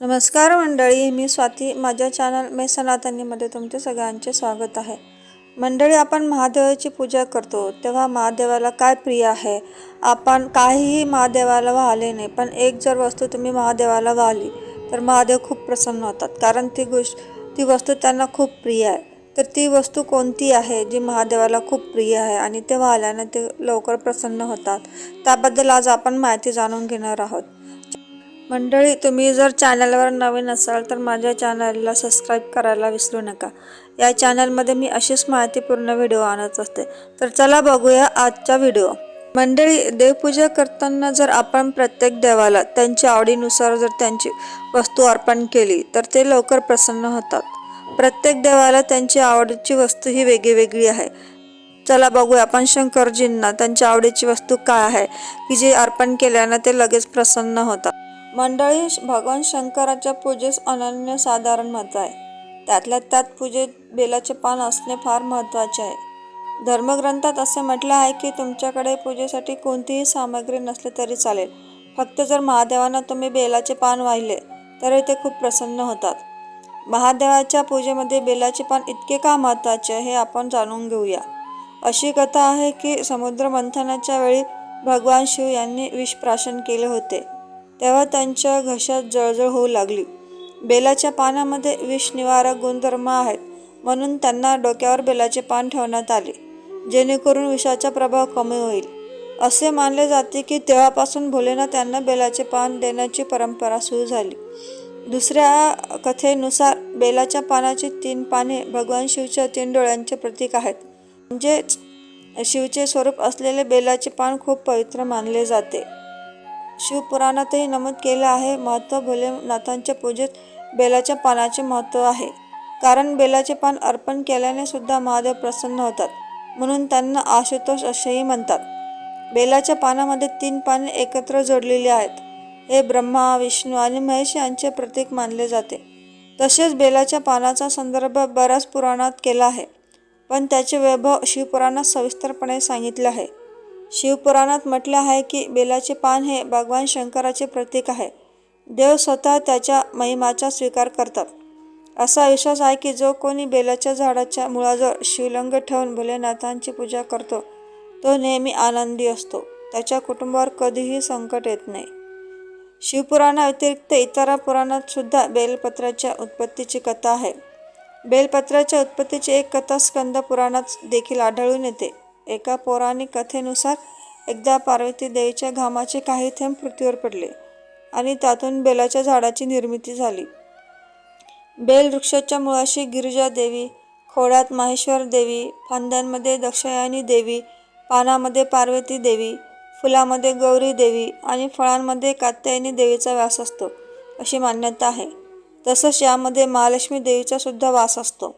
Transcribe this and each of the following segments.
नमस्कार मंडळी मी स्वाती. माझ्या चॅनल मे सनातनीमध्ये तुमचे सगळ्यांचे स्वागत आहे. मंडळी आपण महादेवाची पूजा करतो. तेव्हा महादेवाला काय प्रिय आहे? आपण काहीही महादेवाला वाहले नाही पण एक जर वस्तू तुम्ही महादेवाला वाहली तर महादेव खूप प्रसन्न होतात. कारण ती गोष्ट ती वस्तू त्यांना खूप प्रिय आहे. तर ती वस्तू कोणती आहे जी महादेवाला खूप प्रिय आहे? आणि ते वाहल्याने ते लवकर प्रसन्न होतात. त्याबद्दल आज आपण माहिती जाणून घेणार आहोत. मंडळी तुम्ही जर चॅनलवर नवीन असाल तर माझ्या चॅनलला सबस्क्राईब करायला विसरू नका. या चॅनलमध्ये मी अशीच माहितीपूर्ण व्हिडिओ आणत असते. तर चला बघूया आजचा व्हिडिओ. मंडळी देवपूजा करताना जर आपण प्रत्येक देवाला त्यांच्या आवडीनुसार जर त्यांची वस्तू अर्पण केली तर ते लवकर प्रसन्न होतात. प्रत्येक देवाला त्यांची आवडीची वस्तू ही वेगळी आहे. चला बघूया आपण शंकरजींना त्यांच्या आवडीची वस्तू काय आहे की जे अर्पण केल्यानं ते लगेच प्रसन्न होतात. मंडळी भगवान शंकराच्या पूजेस अनन्य साधारण महत्त्व आहे. त्यातल्या त्यात पूजेत बेलाचे पान असणे फार महत्त्वाचे आहे. धर्मग्रंथात असे म्हटलं आहे की तुमच्याकडे पूजेसाठी कोणतीही सामग्री नसली तरी चालेल. फक्त जर महादेवांना तुम्ही बेलाचे पान वाहिले तरी ते खूप प्रसन्न होतात. महादेवाच्या पूजेमध्ये बेलाचे पान इतके का महत्त्वाचे हे आपण जाणून घेऊया. अशी कथा आहे की समुद्र मंथनाच्या वेळी भगवान शिव यांनी विषप्राशन केले होते. तेव्हा त्यांच्या घशात जळजळ होऊ लागली. बेलाच्या पानामध्ये विष निवारक गुणधर्म आहेत म्हणून त्यांना डोक्यावर बेलाचे पान ठेवण्यात आले जेणेकरून विषाचा प्रभाव कमी होईल. असे मानले जाते की तेव्हापासून भोलेनाथ त्यांना बेलाचे पान देण्याची परंपरा सुरू झाली. दुसऱ्या कथेनुसार बेलाच्या पानाची तीन पाने भगवान शिवच्या तीन डोळ्यांचे प्रतीक आहेत. म्हणजेच शिवचे स्वरूप असलेले बेलाचे पान खूप पवित्र मानले जाते. शिवपुराणातही नमूद केलं आहे. महत्त्व भोलेनाथांच्या पूजेत बेलाच्या पानाचे महत्त्व आहे. कारण बेलाचे पान अर्पण केल्याने सुद्धा महादेव प्रसन्न होतात. म्हणून त्यांना आशुतोष असेही म्हणतात. बेलाच्या पानामध्ये तीन पाने एकत्र जोडलेली आहेत. हे ब्रह्मा विष्णू आणि महेश यांचे प्रतीक मानले जाते. तसेच बेलाच्या पानाचा संदर्भ बऱ्याच पुराणात केला आहे. पण त्याचे वैभव शिवपुराणात सविस्तरपणे सांगितले आहे. शिवपुराणात म्हटलं आहे की बेलाचे पान हे भगवान शंकराचे प्रतीक आहे. देव स्वतः त्याच्या महिमाचा स्वीकार करतात. असा विश्वास आहे की जो कोणी बेलाच्या झाडाच्या मुळाजवळ शिवलिंग ठेवून भोलेनाथांची पूजा करतो तो नेहमी आनंदी असतो. त्याच्या कुटुंबावर कधीही संकट येत नाही. शिवपुराणाव्यतिरिक्त इतर पुराणात सुद्धा बेलपत्राच्या उत्पत्तीची कथा आहे. बेलपत्राच्या उत्पत्तीची एक कथा स्कंद पुराणात देखील आढळून येते. एका पौराणिक कथेनुसार एकदा पार्वती देवीच्या घामाचे काही थेंब पृथ्वीवर पडले आणि त्यातून बेलाच्या झाडाची निर्मिती झाली. बेल वृक्षाच्या मुळाशी गिरिजा देवी खोड्यात माहेश्वर देवी फांद्यांमध्ये दक्षयानी देवी पानामध्ये पार्वती देवी फुलामध्ये गौरी देवी आणि फळांमध्ये कात्यायनी देवीचा वास असतो अशी मान्यता आहे. तसंच यामध्ये महालक्ष्मी देवीचा सुद्धा वास असतो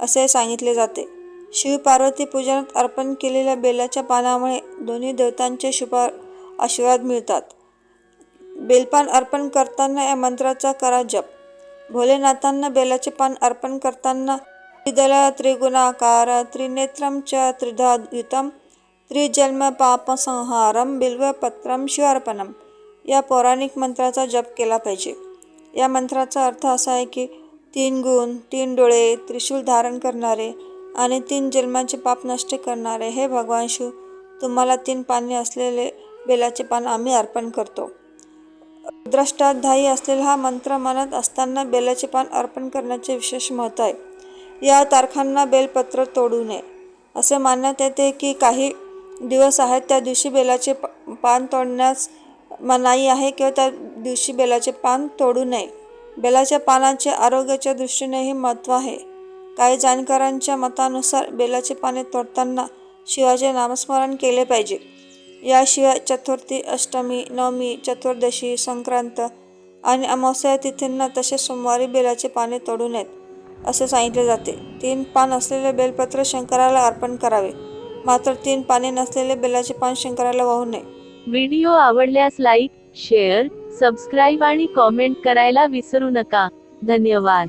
असे सांगितले जाते. शिवपार्वती पूजनात अर्पण केलेल्या बेलाच्या पानामुळे दोन्ही देवतांचे शुभार आशीर्वाद मिळतात. बेलपान अर्पण करताना या मंत्राचा करा जप. भोलेनाथांना बेलाचे पान अर्पण करताना त्रिदल त्रिगुणाकार त्रिनेत्रम च त्रिधायुतम त्रिजन्म पापसंहारम बिल्वपत्रम शिवार्पणम या पौराणिक मंत्राचा जप केला पाहिजे. या मंत्राचा अर्थ असा आहे की तीन गुण तीन डोळे त्रिशूल धारण करणारे आणि तीन जन्मांचे पाप नष्ट करणारे हे भगवान शिव तुम्हाला तीन पाने असलेले बेलाचे पान आम्ही अर्पण करतो. द्रष्टाध्यायी असलेला हा मंत्र म्हणत असताना बेलाचे पान अर्पण करण्याचे विशेष महत्त्व आहे. या तारखांना बेलपत्र तोडू नये. असे मानण्यात येते की काही दिवस आहेत त्या दिवशी बेलाचे पान तोडण्यास मनाई आहे किंवा त्या दिवशी बेलाचे पान तोडू नये. बेलाच्या पानाचे आरोग्याच्या दृष्टीनेही महत्त्व आहे. काही जाणकारांच्या मतानुसार बेलाचे पाने तोडताना शिवाचे नामस्मरण केले पाहिजे. याशिवाय चतुर्थी अष्टमी नवमी चतुर्दशी संक्रांत आणि अमावस्या तिथींना तसेच सोमवारी बेलाचे पाने तोडू नयेत असे सांगितले जाते. तीन पान असलेले बेलपत्र शंकराला अर्पण करावे. मात्र तीन पाने नसलेले बेलाचे पान शंकराला वाहू नये. व्हिडिओ आवडल्यास लाईक शेअर सबस्क्राईब आणि कॉमेंट करायला विसरू नका. धन्यवाद.